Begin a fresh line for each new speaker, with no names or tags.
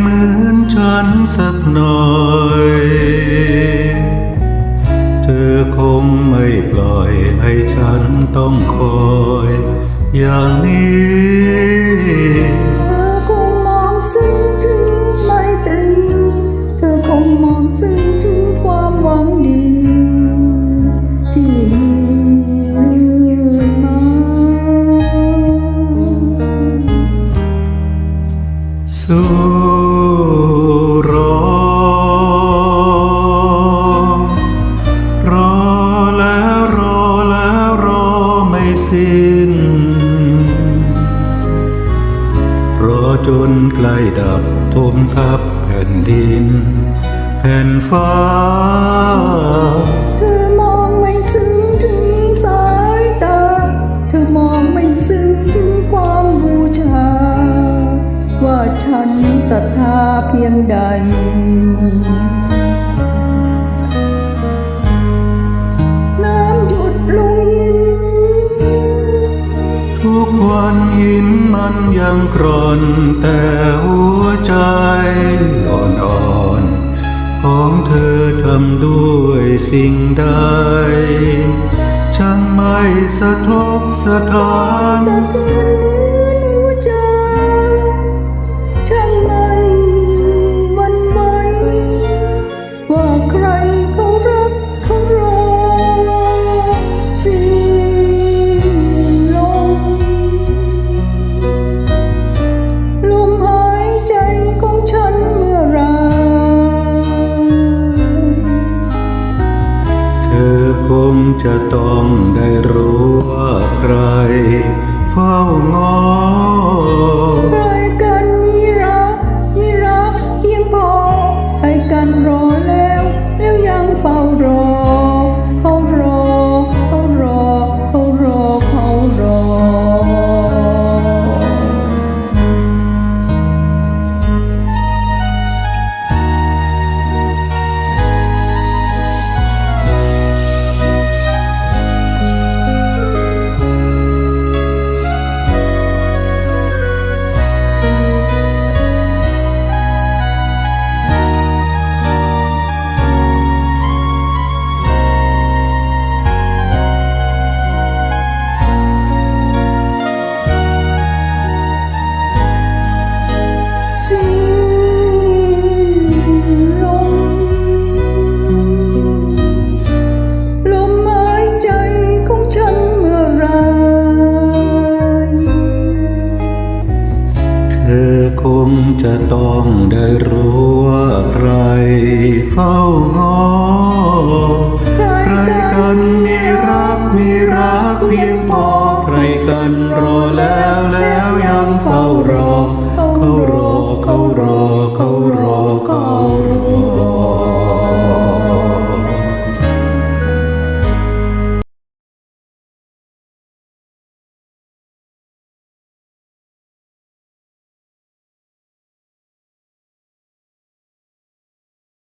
เหมือนฉันสักหน่อย
เธอคงไม่ปล่อยให้ฉันต้องคอย อย่างนี้
สู้รอรอแล้วรอแล้วรอไม่สิ้น รอจนใกล้ดับทมทับแผ่นดิน แผ่นฟ้า
ว่าฉันศรัทธาเพียงใด น้ำหยุดลง
ทุกวันหินมันยังกรนแต่หัวใจอ่อนๆของเธอทำด้วยสิ่งใดช่างไม่สะทกสะท้าน
อคงจะต้องได้รู้ว่าใคร เฝ้างอ
จะต้องได้รู้ว่าใครเฝ้างอ
ใครกันมีรักมีรักเพียงพอใครกันรอแล้วแล้วยังเฝ้าร
อ